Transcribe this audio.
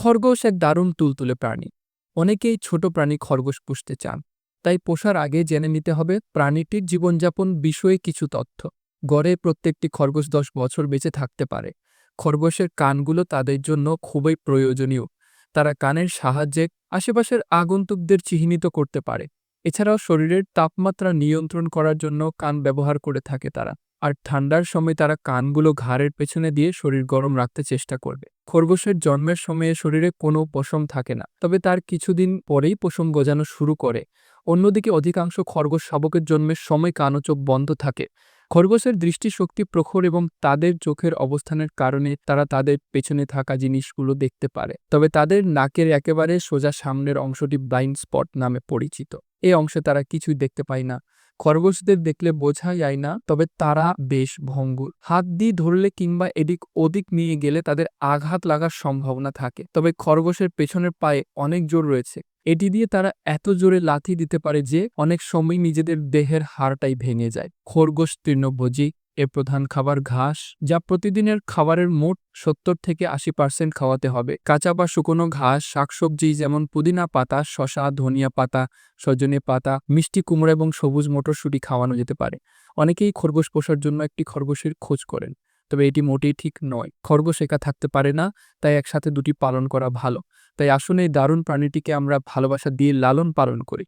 খরগোশ এক দারুণ তুলতুলে প্রাণী। অনেকেই ছোট প্রাণী খরগোশ পুষতে চান। তাই পোষার আগে জেনে নিতে হবে, প্রাণীটির জীবনযাপন বিষয়ে কিছু তথ্য। গড়ে প্রত্যেকটি খরগোশ দশ বছর বেঁচে থাকতে পারে। খরগোশের কানগুলো তাদের জন্য খুবই প্রয়োজনীয়। তারা কানের সাহায্যে আশেপাশের আগন্তুকদের চিহ্নিত করতে পারে। এছাড়াও শরীরের তাপমাত্রা নিয়ন্ত্রণ করার জন্য কান ব্যবহার করে থাকে তারা। আর ঠান্ডার সময় তারা কানগুলো ঘাড়ের পেছনে দিয়ে শরীর গরম রাখতে চেষ্টা করবে। খরগোশের জন্মের সময়ে শরীরে কোনো পশম থাকে না, তবে তার কিছুদিন পরেই পশম গজানো শুরু করে। অন্যদিকে অধিকাংশ খরগোশ শাবকের জন্মের সময় কান চোখ বন্ধ থাকে। খরগোশের দৃষ্টিশক্তি প্রখর এবং তাদের চোখের অবস্থানের কারণে তারা তাদের পেছনে থাকা জিনিসগুলো দেখতে পারে, তবে তাদের নাকের একেবারে সোজা সামনের অংশটি ব্লাইন্ড স্পট নামে পরিচিত। এই অংশে তারা কিছুই দেখতে পায় না। খরগোশদের দেখলে বোঝা যায় না, তবে তারা বেশ ভঙ্গুর। হাত দিয়ে ধরলে কিংবা এদিক ওদিক নিয়ে গেলে তাদের আঘাত লাগার সম্ভাবনা থাকে, তবে খরগোশের পেছনের পায়ে অনেক জোর রয়েছে। এটি দিয়ে তারা এত জোরে লাথি দিতে পারে যে অনেক সময় নিজেদের দেহের হাড়টাই ভেঙে যায়। খরগোশ তৃণভোজী এর প্রধান খাবার ঘাস, যা প্রতিদিনের খাবারের মোট সত্তর থেকে আশি পার্সেন্ট খাওয়াতে হবে। কাঁচা বা শুকনো ঘাস, শাকসবজি যেমন পুদিনা পাতা শশা ধনিয়া পাতা, সজনে পাতা, মিষ্টি কুমড়া এবং সবুজ মটরশুঁটি খাওয়ানো যেতে পারে। অনেকেই খরগোশ পোষার জন্য একটি খরগোশের খোঁজ করেন, তবে এটি মোটেই ঠিক নয়। খরগোশ একা থাকতে পারে না, তাই একসাথে দুটি পালন করা ভালো। তাই আসুন এই দারুণ প্রাণীটিকে আমরা ভালোবাসা দিয়ে লালন পালন করি।